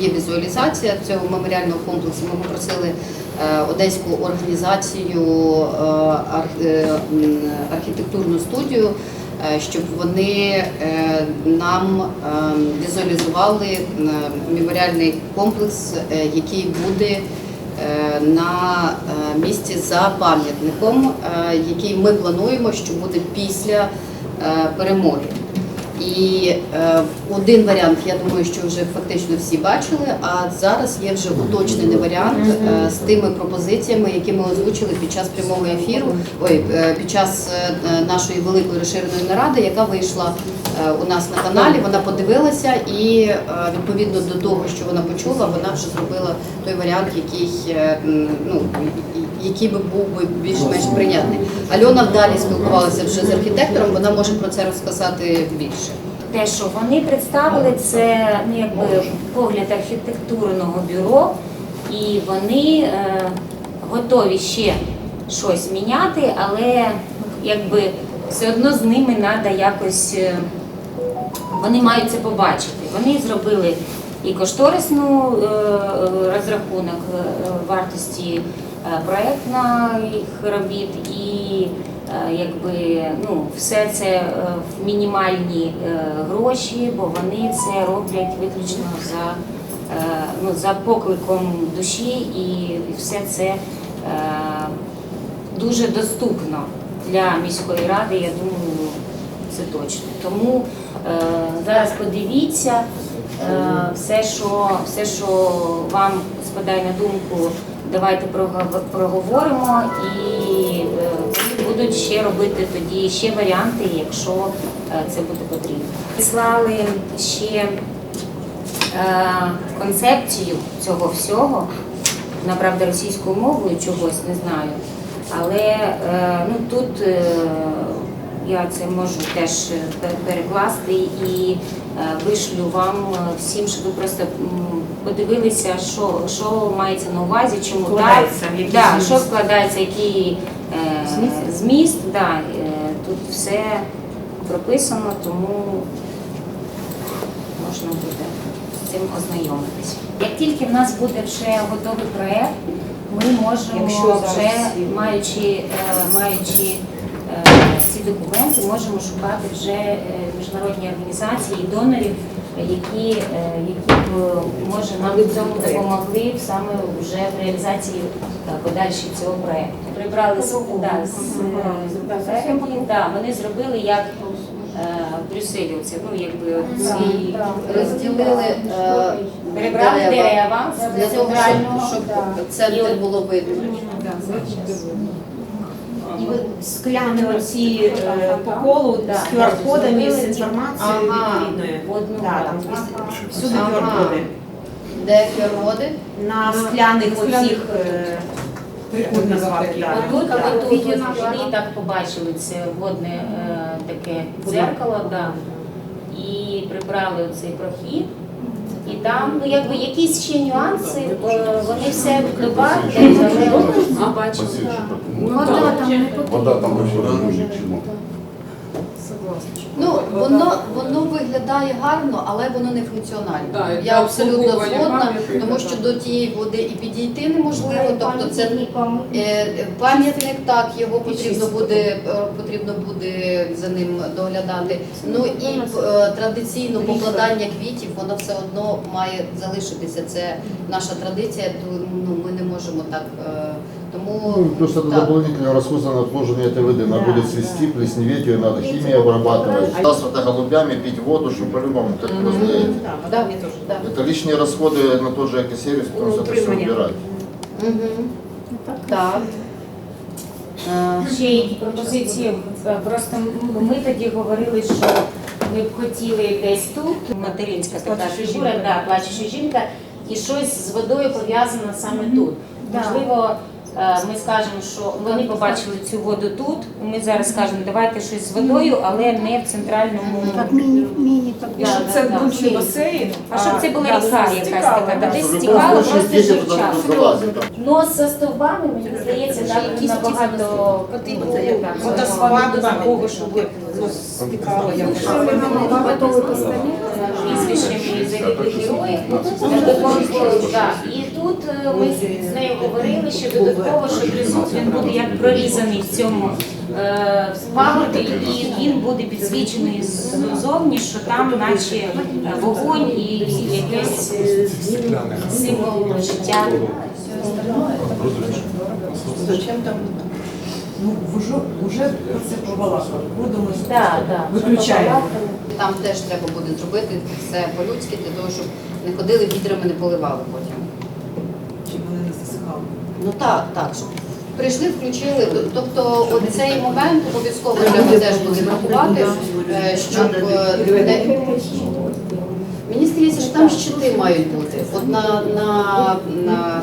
є візуалізація цього меморіального комплексу. Ми попросили е, одеську організацію е, е, архітектурну студію, щоб вони нам візуалізували меморіальний комплекс, який буде на місці за пам'ятником, який ми плануємо, що буде після перемоги. І е, один варіант, я думаю, що вже фактично всі бачили. А зараз є вже уточнений варіант е, з тими пропозиціями, які ми озвучили під час прямого ефіру, ой, е, під час е, нашої великої розширеної наради, яка вийшла е, у нас на каналі. Вона подивилася і е, відповідно до того, що вона почула, вона вже зробила той варіант, який е, ну який би був би більш-менш прийнятний. Альона далі спілкувалася вже з архітектором. Вона може про це розказати більше. Те, що вони представили, це ну, якби погляд архітектурного бюро, і вони е, готові ще щось міняти, але якби все одно з ними треба якось. е, Вони мають це побачити. Вони зробили і кошторисну е, розрахунок е, вартості е, проектних робіт, і е, якби ну все це е, в мінімальні гроші, бо вони це роблять виключно за, ну, за покликом душі, і все це дуже доступно для міської ради. Я думаю, це точно. Тому зараз подивіться все, що, все, що вам спадає на думку, давайте проговоримо і е, будуть ще робити тоді ще варіанти, якщо е, це буде потрібно. Прислали ще е, концепцію цього всього, направда російською мовою чогось не знаю. Але ну, тут я це можу теж перекласти і вишлю вам е, всім, щоб ви просто подивилися, що, що мається на увазі, чому так. Вкладається в який Да, зміст. що вкладається, який е, Зміст? зміст да, е, тут все прописано, тому можна буде з цим ознайомитись. Як тільки в нас буде вже готовий проєкт, ми можемо Якщо вже маючи, е, маючи е, ці документи, можемо шукати вже е, міжнародні організації і донорів, які, е, які б може нам в цьому допомогли саме вже в реалізації е, цього проєкту. Прибрали з, да, з, з да, вони зробили як в Брюсселі, оце, ну якби ці Розділили перебрали дерева для того, щоб, центр було видно. Скляні оці е, по колу з QR-кодами, з інформацією Ага. відповідною. В одну Да, там ага. всюди Ага. QR-коди. Де QR-коди? На скляних оцих е, Трикутних назвати, таких. да. Отут, отут от вони так побачили це водне е, таке дзеркало, да. і прибрали цей прохід. І там, ну якби якісь ще нюанси, е, вони все добавлять, але. Вода там не Вода там не може чому. Ну воно воно виглядає гарно, але воно не функціональне. Да, Я абсолютно згодна, тому що до тієї води і підійти неможливо. Тобто це е, пам'ятник, так його потрібно буде е, потрібно буде за ним доглядати. Ну і е, традиційно покладання квітів, воно все одно має залишитися. Це наша традиція. то, Ну ми не можемо так. е, Тому Ну, плюс это так. дополнительные расходы на отложение этой воды. Она Да. будет свести, плесневеть, ее надо химией обрабатывать. Да, с это голубями пить воду, чтобы по-любому, как вы знаете. Да, да. Это лишние расходы на тот же экосервис, потому что это все Утримання. убирать. Мгм. Так. Е, Ще які пропозиції. Е, Просто м- ми тоді говорили, що ми б хотіли десь тут, материнська така Плачуща фігура, жінка. да, плачуща жінка, і щось з водою пов'язано саме тут. Можливо, е, ми скажемо, що вони побачили цю воду тут. Ми зараз скажемо, давайте щось з водою, але не в центральному. Как мини, мини такой. Да, Щоб це да. був ще басейн. А щоб це була ріка якась така, да, десь случае просто там. Но з стовбами, мені здається, там набагато Водоспаду такого, щоб ну, стікало якось. Готовый загиблих героїв. І тут е, ми з нею говорили, що додатково, що тризуб він буде як прорізаний в цьому е, пагорбі, і він буде підсвічений ззовні, що там наче е, вогонь і якийсь символ життя. Зачем там? Ну, вже, вже про це побалакали. Будемо Да, да. виключаємо. Там теж треба буде зробити все по-людськи, для того, щоб не ходили вітрами, не поливали потім. Щоб вони не засихали. Ну так, так. Щоб прийшли, включили. Тобто цей момент обов'язково треба теж буде врахувати, е, щоб е, не... Мені здається, що там щити мають бути. От на, на, на,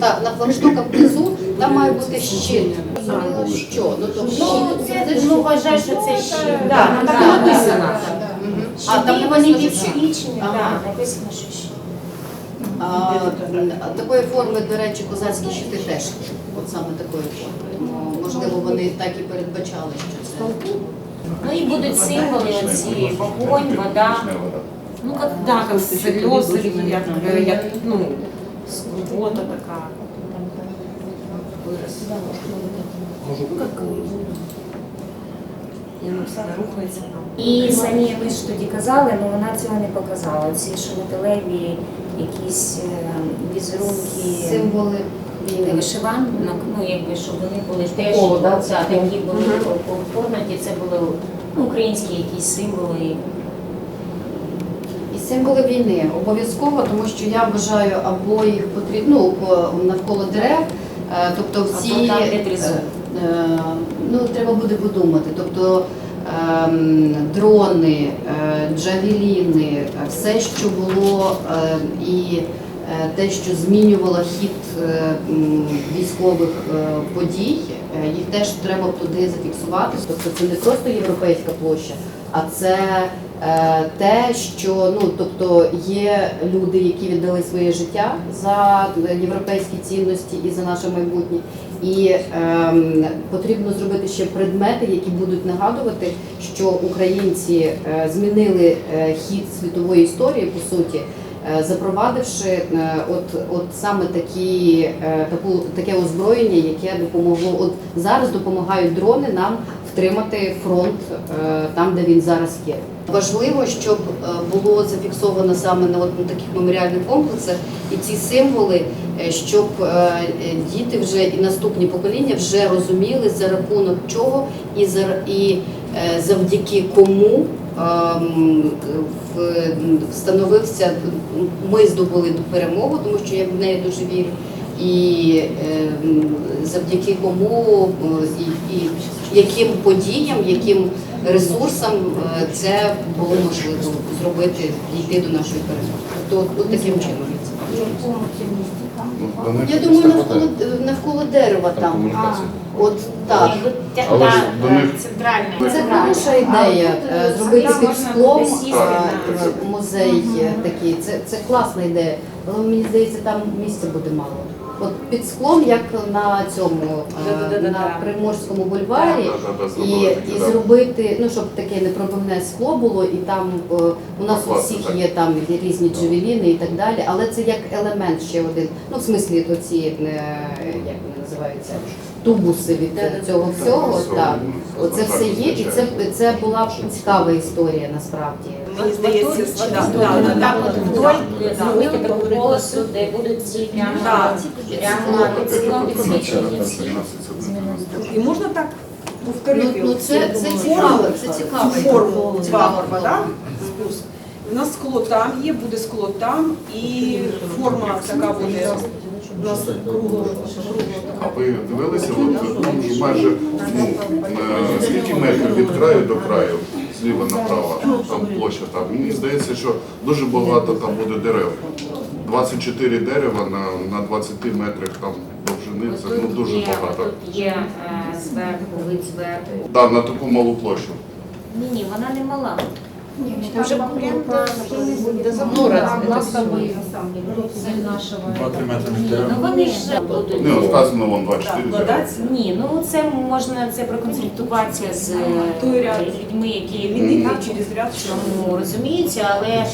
на, на флагштоках внизу там має бути щит. Зрозуміло, Що? Ну, тобто, Ну, це ну, вважаю, що це ще Да, так да, написано. А там вони написано, що Ага. так, написано, що ще. А, такої форми, до речі, козацькі щити теж. От саме такої форми. Ну, Можливо, вони так і передбачали, що це. Ну і будуть символи оці вогонь, вода. Ну, как, да, как слезы, як, як, ну, скорбота така. Вираз. Ну, как, і все рухається. І самі ми ж тоді казали, але вона цього не показала. Ці що якісь е, візерунки Символи війни. вишиванок, ну якби щоб вони були теж Коло, да? да, такі були оформлені, це були ну, українські якісь символи. І символи війни обов'язково, тому що я вважаю, або їх потрібно ну, навколо дерев, е, тобто всі е, е, ну треба буде подумати. Тобто ем, дрони, е, джавеліни, е, все, що було, е, і е, те, що змінювало хід е, військових е, подій, е, їх теж треба туди зафіксувати. Тобто це не просто європейська площа, а це е, те, що ну тобто є люди, які віддали своє життя за європейські цінності і за наше майбутнє. І ем, потрібно зробити ще предмети, які будуть нагадувати, що українці е, змінили е, хід світової історії, по суті, е, запровадивши е, от, от саме такі, е, таку, таке озброєння, яке допомогло. От зараз допомагають дрони нам втримати фронт е, там, де він зараз є. Важливо, щоб е, було зафіксовано саме на, таких меморіальних комплексах і ці символи, е, щоб діти вже і наступні покоління вже розуміли за рахунок чого і за і завдяки кому. ем, Встановився, ми здобули перемогу, тому що я в неї дуже вірю, і ем, завдяки кому і, і яким подіям, яким ресурсам е, це було можливо зробити, дійти до нашої перемоги. Тобто от таким чином. Я думаю, навколо навколо дерева там. От так. Але ж до них. Це хороша ідея е, зробити під склом е, музей е, такий. Це, це класна ідея. Але мені здається, там місця буде мало. От під склом, як на цьому на Приморському бульварі, і, і да. зробити, ну щоб таке непробивне скло було, і там е, у нас у всіх є там різні джевеліни і так далі. Але це як елемент ще один. Ну в смислі, то ці е, як вони називаються. Тубуси від цього всього, Всього, так. ну, Оце все є, і це, це була б цікава історія насправді. Мені здається, що да, да, да, Так да. от вдоль зробити таку полосу, де будуть ці прямо Да. прямо під склом підсвічені всі. І можна так Ну, повторити. ну це, це цікаво, це цікаво. Форму Цікава пагорба, нас скло там є, буде скло там, і форма така буде у нас кругло. А ви дивилися, от, ну, майже ну, е, скільки метрів від краю до краю, зліва направо, там площа там. Мені здається, що дуже багато там буде дерев. 24 дерева на, на 20 метрах там довжини, це ну, дуже є, багато. Тут є е, зверху, вид зверху. Так, на таку малу площу. Ні, ні, вона не мала. Ні, Там же буде Ну, раз, это носовий. Цель нашего. Два-три метри між Ну вони ж будуть. Не, сказано вон 24 дерева. Ні, ну це можна це проконсультуватися з Той ряд. людьми, які Мінити через ряд, що розуміються, але е,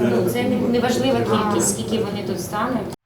ну, це не- не важлива кількість, скільки вони тут стануть.